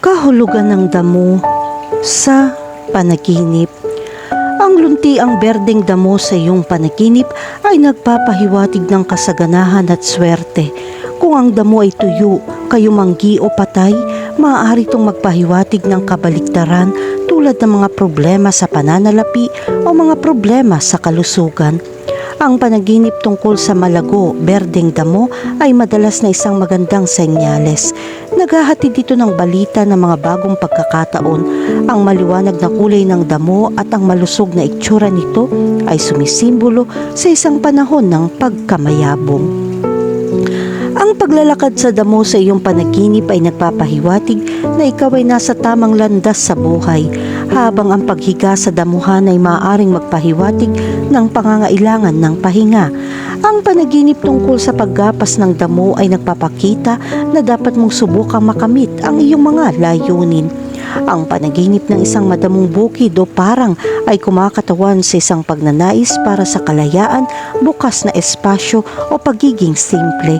Kahulugan ng damo sa panaginip. Ang lunti ang berdeng damo sa iyong panaginip ay nagpapahiwatig ng kasaganahan at swerte. Kung ang damo ay tuyo, kayumanggi o patay, maaari itong magpahiwatig ng kabaliktaran tulad ng mga problema sa pananalapi o mga problema sa kalusugan. Ang panaginip tungkol sa malago, berdeng damo ay madalas na isang magandang senyales. Naghahatid dito ng balita ng mga bagong pagkakataon. Ang maliwanag na kulay ng damo at ang malusog na itsura nito ay sumisimbolo sa isang panahon ng pagkamayabong. Ang paglalakad sa damo sa iyong panaginip ay nagpapahiwatig na ikaw ay nasa tamang landas sa buhay, habang ang paghiga sa damuhan ay maaaring magpahiwatig ng pangangailangan ng pahinga. Ang panaginip tungkol sa paggapas ng damo ay nagpapakita na dapat mong subukang makamit ang iyong mga layunin. Ang panaginip ng isang madamong bukid o parang ay kumakatawan sa isang pagnanais para sa kalayaan, bukas na espasyo o pagiging simple.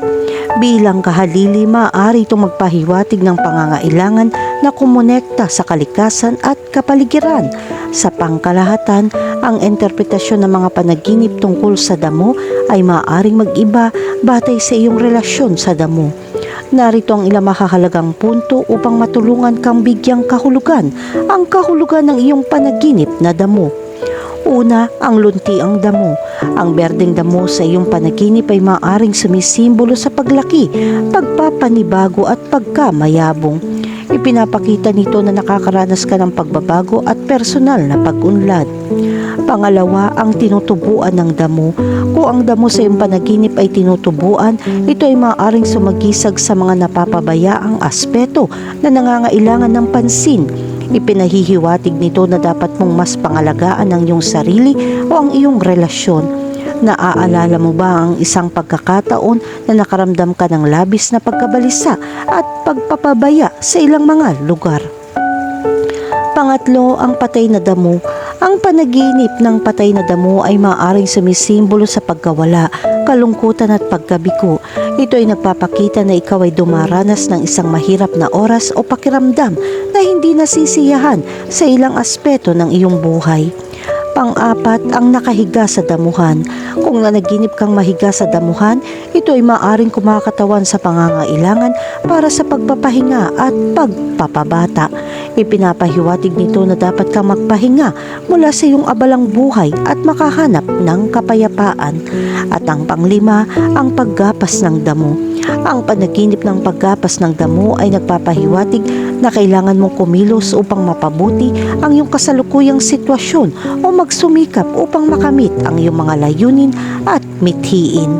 Bilang kahalili, maaari itong magpahiwatig ng pangangailangan na kumonekta sa kalikasan at kapaligiran. Sa pangkalahatan, ang interpretasyon ng mga panaginip tungkol sa damo ay maaaring mag-iba batay sa iyong relasyon sa damo. Narito ang ilang makahalagang punto upang matulungan kang bigyang kahulugan ang kahulugan ng iyong panaginip na damo. Una, ang lunti ang damo. Ang berdeng damo sa iyong panaginip ay maaaring sumisimbolo sa paglaki, pagpapanibago at pagkamayabong. Ipinapakita nito na nakakaranas ka ng pagbabago at personal na pag-unlad. Pangalawa, ang tinutubuan ng damo. Kung ang damo sa iyong panaginip ay tinutubuan, ito ay maaaring sumagisag sa mga napapabayaang aspeto na nangangailangan ng pansin. Ipinahihiwatig nito na dapat mong mas pangalagaan ang iyong sarili o ang iyong relasyon. Naaalala mo ba ang isang pagkakataon na nakaramdam ka ng labis na pagkabalisa at pagpapabaya sa ilang mga lugar? Pangatlo, ang patay na damo. Ang panaginip ng patay na damo ay maaaring sumisimbolo sa pagkawala, kalungkutan at pagkabiko. Ito ay nagpapakita na ikaw ay dumaranas ng isang mahirap na oras o pakiramdam na hindi nasisiyahan sa ilang aspeto ng iyong buhay. Pang-apat, ang nakahiga sa damuhan. Kung nanaginip kang mahiga sa damuhan, ito ay maaring kumakatawan sa pangangailangan para sa pagpapahinga at pagpapabata. Ipinapahiwatig nito na dapat kang magpahinga mula sa iyong abalang buhay at makahanap ng kapayapaan. At ang panglima, ang paggapas ng damo. Ang panaginip ng paggapas ng damo ay nagpapahiwatig na kailangan mong kumilos upang mapabuti ang iyong kasalukuyang sitwasyon o magsumikap upang makamit ang iyong mga layunin at mithiin.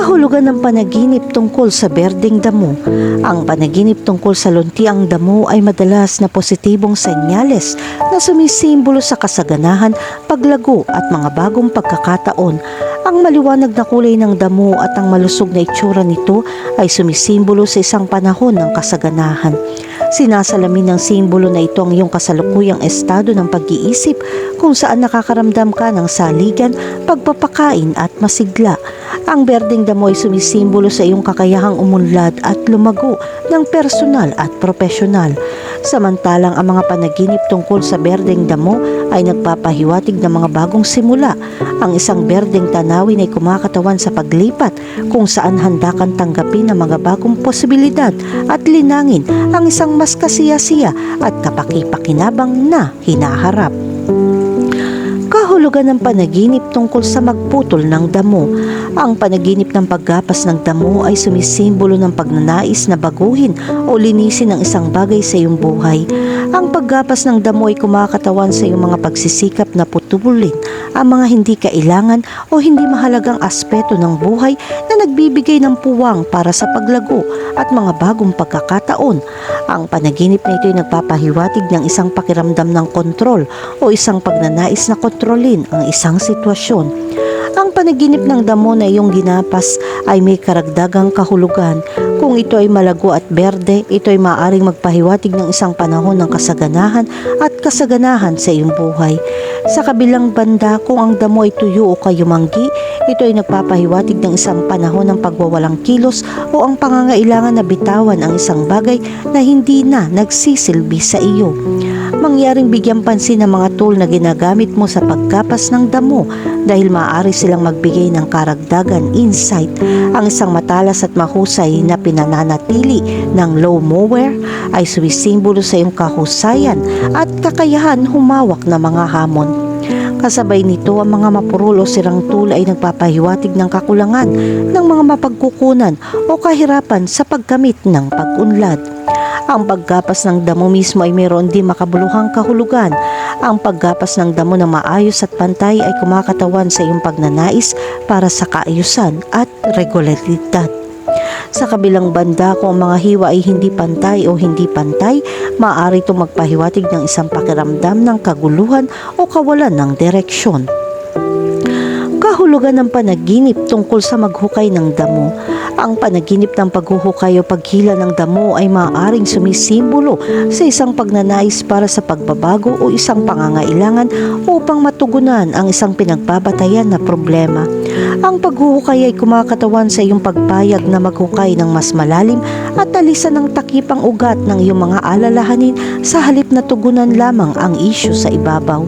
Kahulugan ng panaginip tungkol sa berdeng damo. Ang panaginip tungkol sa luntiang damo ay madalas na positibong senyales na sumisimbolo sa kasaganahan, paglago at mga bagong pagkakataon. Ang maliwanag na kulay ng damo at ang malusog na itsura nito ay sumisimbolo sa isang panahon ng kasaganahan. Sinasalamin ng simbolo na ito ang iyong kasalukuyang estado ng pag-iisip kung saan nakakaramdam ka ng saligan, pagpapakain at masigla. Ang berdeng damo ay sumisimbolo sa iyong kakayahang umunlad at lumago ng personal at profesional. Samantalang ang mga panaginip tungkol sa berdeng damo ay nagpapahiwatig ng mga bagong simula. Ang isang berdeng tanawin ay kumakatawan sa paglipat kung saan handa kang tanggapin ang mga bagong posibilidad at linangin ang isang mas kasiyasiya at kapakipakinabang na hinaharap kahulugan ng panaginip tungkol sa magputol ng damo. Ang panaginip ng paggapas ng damo ay sumisimbolo ng pagnanais na baguhin o linisin ang isang bagay sa iyong buhay. Ang paggapas ng damo ay kumakatawan sa iyong mga pagsisikap na putulin ang mga hindi kailangan o hindi mahalagang aspeto ng buhay na nagbibigay ng puwang para sa paglago at mga bagong pagkakataon. Ang panaginip na ito ay nagpapahiwatig ng isang pakiramdam ng kontrol o isang pagnanais na kontrolin ang isang sitwasyon. Ang panaginip ng damo na iyong ginapas ay may karagdagang kahulugan. Kung ito ay malago at berde, ito ay maaring magpahiwatig ng isang panahon ng kasaganahan at kasaganahan sa iyong buhay. Sa kabilang banda, kung ang damo ay tuyo o kayumanggi, Ito ay nagpapahiwatig ng isang panahon ng pagwawalang kilos o ang pangangailangan na bitawan ang isang bagay na hindi na nagsisilbi sa iyo. Mangyaring bigyan pansin ng mga tool na ginagamit mo sa pagkapas ng damo dahil maaari silang magbigay ng karagdagan insight. Ang isang matalas at mahusay na pinananatili ng low mower ay sumisimbolo sa iyong kahusayan at kakayahan humawak ng mga hamon. Kasabay nito, ang mga mapurol o sirang tool ay nagpapahiwatig ng kakulangan ng mga mapagkukunan o kahirapan sa paggamit ng pag-unlad. Ang paggapas ng damo mismo ay mayroon din makabuluhang kahulugan. Ang paggapas ng damo na maayos at pantay ay kumakatawan sa iyong pagnanais para sa kaayusan at regularidad. Sa kabilang banda, kung ang mga hiwa ay hindi pantay o hindi pantay, maaari itong magpahiwatig ng isang pakiramdam ng kaguluhan o kawalan ng direksyon. Kahulugan ng panaginip tungkol sa maghukay ng damo. Ang panaginip ng paghuhukay o paghila ng damo ay maaaring sumisimbolo sa isang pagnanais para sa pagbabago o isang pangangailangan upang matugunan ang isang pinagbabatayan na problema. Ang paghuhukay ay kumakatawan sa iyong pagpayag na maghukay ng mas malalim at alisan ng takipang ugat ng iyong mga alalahanin sa halip na tugunan lamang ang isyu sa ibabaw.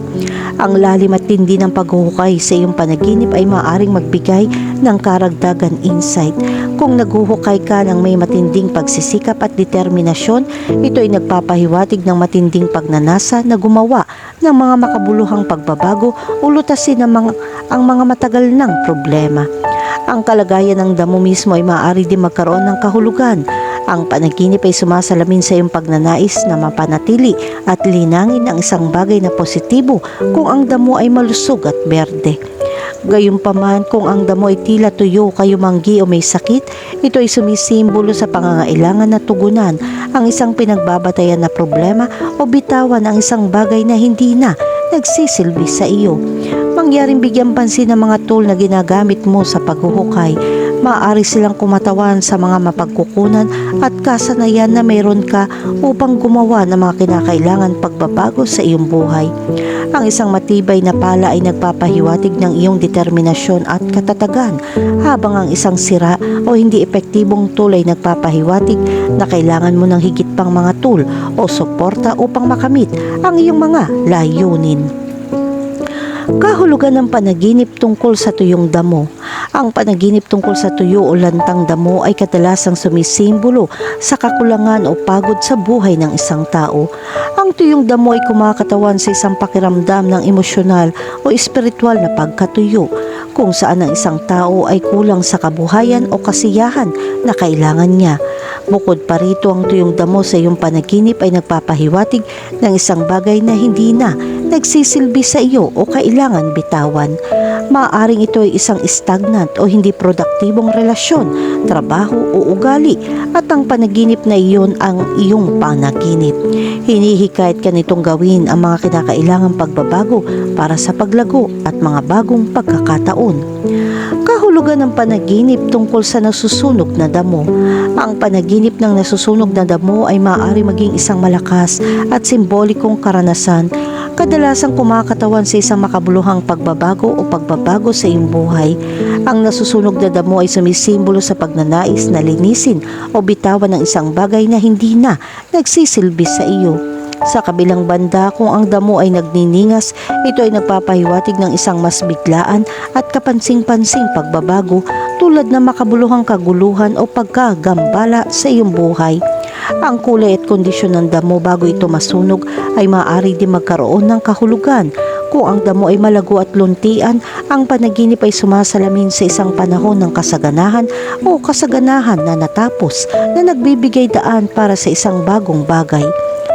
Ang lalim at tindi ng paghuhukay sa iyong panaginip ay maaaring magbigay ng karagdagan insight. Kung naghuhukay ka ng may matinding pagsisikap at determinasyon, ito ay nagpapahiwatig ng matinding pagnanasa na gumawa ng mga makabuluhang pagbabago o lutasin ang mga, ang mga matagal ng problema. Ang kalagayan ng damo mismo ay maaari din magkaroon ng kahulugan. Ang panaginip ay sumasalamin sa iyong pagnanais na mapanatili at linangin ang isang bagay na positibo kung ang damo ay malusog at berde. Gayunpaman kung ang damo ay tila tuyo, kayumanggi o may sakit, ito ay sumisimbolo sa pangangailangan na tugunan ang isang pinagbabatayan na problema o bitawan ang isang bagay na hindi na nagsisilbi sa iyo. Mangyaring bigyan pansin ng mga tool na ginagamit mo sa paghuhukay, maaari silang kumatawan sa mga mapagkukunan at kasanayan na mayroon ka upang gumawa ng mga kinakailangan pagbabago sa iyong buhay. Ang isang matibay na pala ay nagpapahiwatig ng iyong determinasyon at katatagan habang ang isang sira o hindi epektibong tool ay nagpapahiwatig na kailangan mo ng higit pang mga tool o suporta upang makamit ang iyong mga layunin. Kahulugan ng panaginip tungkol sa tuyong damo. Ang panaginip tungkol sa tuyo o lantang damo ay kadalasang sumisimbolo sa kakulangan o pagod sa buhay ng isang tao. Ang tuyong damo ay kumakatawan sa isang pakiramdam ng emosyonal o espiritual na pagkatuyo kung saan ang isang tao ay kulang sa kabuhayan o kasiyahan na kailangan niya. Bukod pa rito ang tuyong damo sa iyong panaginip ay nagpapahiwatig ng isang bagay na hindi na nagsisilbi sa iyo o kailangan bitawan. Maaaring ito ay isang stagnant o hindi produktibong relasyon, trabaho o ugali at ang panaginip na iyon ang iyong panaginip. Hinihikayat ka nitong gawin ang mga kinakailangang pagbabago para sa paglago at mga bagong pagkakataon. Kahulugan ng panaginip tungkol sa nasusunog na damo. Ang panaginip ng nasusunog na damo ay maaari maging isang malakas at simbolikong karanasan kadalasang kumakatawan sa isang makabuluhang pagbabago o pagbabago sa iyong buhay. Ang nasusunog na damo ay sumisimbolo sa pagnanais na linisin o bitawan ng isang bagay na hindi na nagsisilbi sa iyo. Sa kabilang banda, kung ang damo ay nagniningas, ito ay nagpapahiwatig ng isang mas biglaan at kapansing-pansing pagbabago tulad ng makabuluhang kaguluhan o pagkagambala sa iyong buhay. Ang kulay at kondisyon ng damo bago ito masunog ay maaari din magkaroon ng kahulugan. Kung ang damo ay malago at luntian, ang panaginip ay sumasalamin sa isang panahon ng kasaganahan o kasaganahan na natapos na nagbibigay daan para sa isang bagong bagay.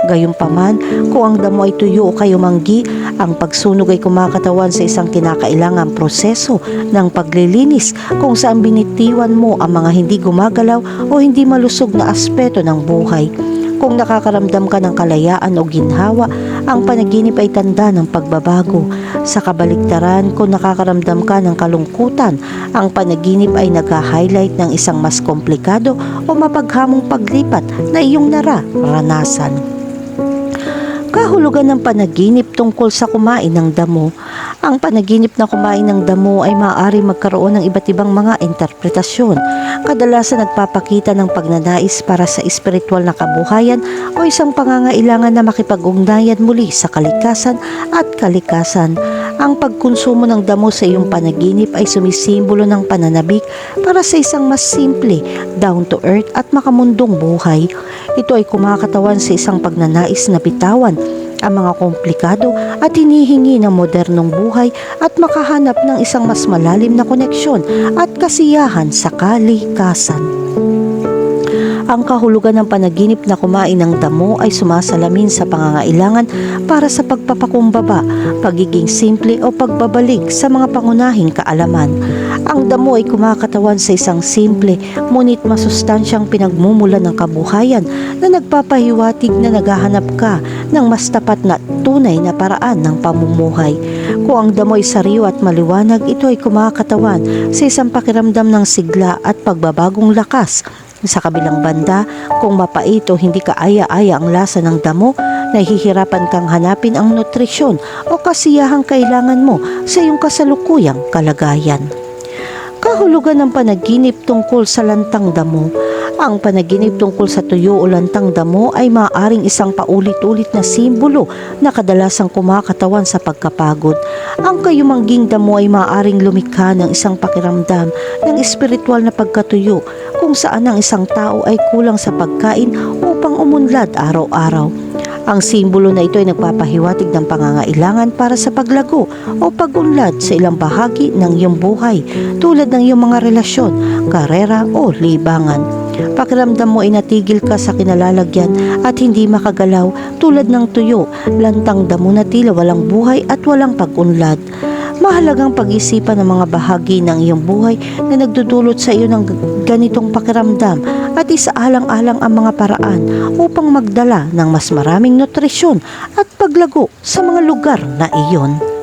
Gayunpaman, kung ang damo ay tuyo o kayumanggi, ang pagsunog ay kumakatawan sa isang kinakailangang proseso ng paglilinis kung saan binitiwan mo ang mga hindi gumagalaw o hindi malusog na aspeto ng buhay. Kung nakakaramdam ka ng kalayaan o ginhawa, ang panaginip ay tanda ng pagbabago. Sa kabaliktaran, kung nakakaramdam ka ng kalungkutan, ang panaginip ay nag-highlight ng isang mas komplikado o mapaghamong paglipat na iyong nararanasan. Kahulugan ng panaginip tungkol sa kumain ng damo. Ang panaginip na kumain ng damo ay maaari magkaroon ng iba't ibang mga interpretasyon. Kadalasan nagpapakita ng pagnanais para sa espiritual na kabuhayan o isang pangangailangan na makipag-ugnayan muli sa kalikasan at kalikasan. Ang pagkonsumo ng damo sa iyong panaginip ay sumisimbolo ng pananabik para sa isang mas simple, down to earth at makamundong buhay. Ito ay kumakatawan sa isang pagnanais na bitawan ang mga komplikado at hinihingi ng modernong buhay at makahanap ng isang mas malalim na koneksyon at kasiyahan sa kalikasan. Ang kahulugan ng panaginip na kumain ng damo ay sumasalamin sa pangangailangan para sa pagpapakumbaba, pagiging simple o pagbabalik sa mga pangunahing kaalaman. Ang damo ay kumakatawan sa isang simple ngunit masustansyang pinagmumulan ng kabuhayan na nagpapahiwatig na naghahanap ka ng mas tapat na tunay na paraan ng pamumuhay. Kung ang damo ay sariwa at maliwanag, ito ay kumakatawan sa isang pakiramdam ng sigla at pagbabagong lakas sa kabilang banda, kung mapait o hindi kaaya-aya ang lasa ng damo, nahihirapan kang hanapin ang nutrisyon o kasiyahang kailangan mo sa iyong kasalukuyang kalagayan. Kahulugan ng panaginip tungkol sa lantang damo. Ang panaginip tungkol sa tuyo o lantang damo ay maaaring isang paulit-ulit na simbolo na kadalasang kumakatawan sa pagkapagod. Ang kayumangging damo ay maaaring lumikha ng isang pakiramdam ng espiritual na pagkatuyo kung saan ang isang tao ay kulang sa pagkain upang umunlad araw-araw. Ang simbolo na ito ay nagpapahiwatig ng pangangailangan para sa paglago o pagunlad sa ilang bahagi ng iyong buhay tulad ng iyong mga relasyon, karera o libangan. Pakiramdam mo ay natigil ka sa kinalalagyan at hindi makagalaw tulad ng tuyo, lantang damo na tila walang buhay at walang pagunlad. Mahalagang pag-isipan ng mga bahagi ng iyong buhay na nagdudulot sa iyo ng ganitong pakiramdam at isaalang-alang ang mga paraan upang magdala ng mas maraming nutrisyon at paglago sa mga lugar na iyon.